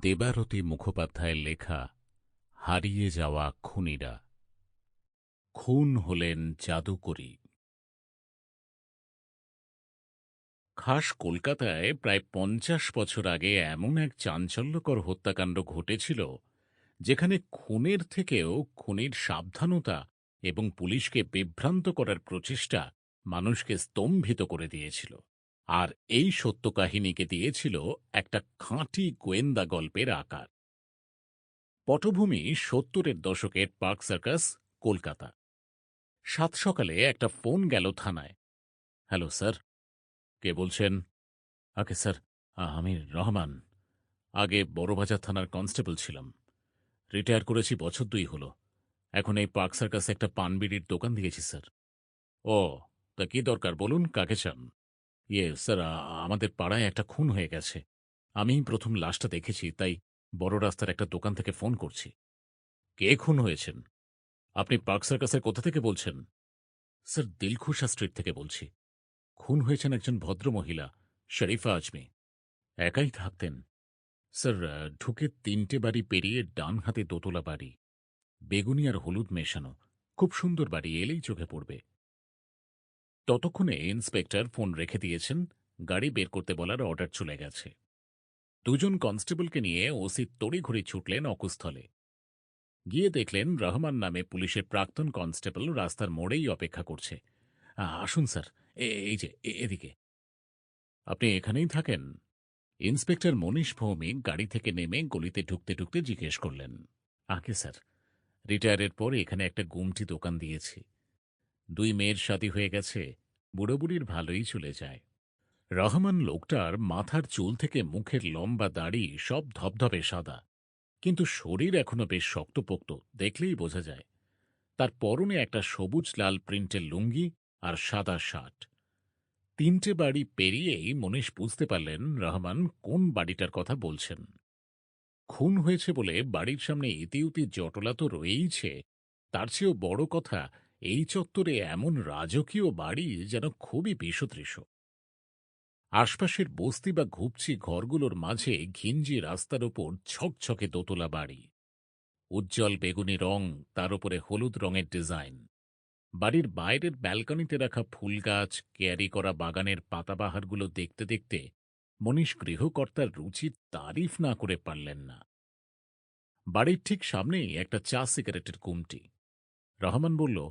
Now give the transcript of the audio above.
দেবারতী মুখোপাধ্যায়ের লেখা হারিয়ে যাওয়া খুনিরা। খুন হলেন জাদুকরী। খাস কলকাতায় প্রায় পঞ্চাশ বছর আগে এমন এক চাঞ্চল্যকর হত্যাকাণ্ড ঘটেছিল, যেখানে খুনের থেকেও খুনির সাবধানতা এবং পুলিশকে বিভ্রান্ত করার প্রচেষ্টা মানুষকে স্তম্ভিত করে দিয়েছিল। আর এই সত্য কাহিনীকে দিয়েছিল একটা খাঁটি গোয়েন্দা গল্পের আকার। পটভূমি সত্তরের দশকের পার্ক সার্কাস, কলকাতা। সাত সকালে একটা ফোন গেল থানায়। Hello, sir. কে বলছেন? ওকে, স্যার, আমি রহমান। আগে বড়বাজার থানার কনস্টেবল ছিলাম। রিটায়ার করেছি বছর দুই হলো। এখন এই পার্ক সার্কাসে একটা পানবিড়ির দোকান দিয়েছি, স্যার। ও, তা কি দরকার? বলুন, কাকে চান? ইয়ে স্যার আমাদের পাড়ায় একটা খুন হয়ে গেছে। আমিই প্রথম লাশটা দেখেছি, তাই বড় রাস্তার একটা দোকান থেকে ফোন করছি। কে খুন হয়েছেন? আপনি পার্ক সার্কাসের কোথা থেকে বলছেন? স্যার, দিলখুশা স্ট্রিট থেকে বলছি। খুন হয়েছেন একজন ভদ্রমহিলা, শরীফা আজমি। একাই থাকতেন। স্যার ঢুকে তিনটে বাড়ি পেরিয়ে ডান হাতে দোতলা বাড়ি। বেগুনি আর হলুদ মেশানো। খুব সুন্দর বাড়ি, এলেই চোখে পড়বে। ততক্ষণে ইন্সপেক্টর ফোন রেখে দিয়েছেন, গাড়ি বের করতে বলার অর্ডার চলে গেছে। দুজন কনস্টেবলকে নিয়ে ওসি তড়িঘড়ি ছুটলেন অকুস্থলে। গিয়ে দেখলেন রহমান নামে পুলিশের প্রাক্তন কনস্টেবল রাস্তার মোড়েই অপেক্ষা করছে। আসুন স্যার এই যে এদিকে। আপনি এখানেই থাকেন? ইন্সপেক্টর মনীষ ভৌমিক গাড়ি থেকে নেমে গলিতে ঢুকতে ঢুকতে জিজ্ঞেস করলেন। আগে স্যার, রিটায়ারের পর এখানে একটা গুমটি দোকান দিয়েছি। দুই মেয়ের সাথী হয়ে গেছে বুড়ো বুড়ির ভালোই চলে যায়। রহমান লোকটার মাথার চুল থেকে মুখের লম্বা দাড়ি সব ধবধবে সাদা। কিন্তু শরীর এখনও বেশ শক্তপোক্ত, দেখলেই বোঝা যায়। তার পরনে একটা সবুজ লাল প্রিন্টের লুঙ্গি আর সাদা শার্ট। তিনটে বাড়ি পেরিয়েই মনীষ বুঝতে পারলেন রহমান কোন বাড়িটার কথা বলছেন। খুন হয়েছে বলে বাড়ির সামনে ইতিউতি জটলা তো রয়েইছে, তার চেয়েও বড় কথা এই চত্বরে এমন রাজকীয় বাড়ি যেন খুবই বিষদৃশ্য আশপাশের বস্তি বা ঘুপচি ঘরগুলোর মাঝে ঘিঞ্জি রাস্তার ওপর ছকছকে দোতলা বাড়ি। উজ্জ্বল বেগুনি রং, তার উপরে হলুদ রঙের ডিজাইন। বাড়ির বাইরের ব্যালকনিতে রাখা ফুল গাছ, কেয়ারি করা বাগানের পাতাবাহারগুলো দেখতে দেখতে মনীষ গৃহকর্তার রুচির তারিফ না করে পারলেন না। বাড়ির ঠিক সামনেই একটা চা সিগারেটের কুমটি। রহমান বলল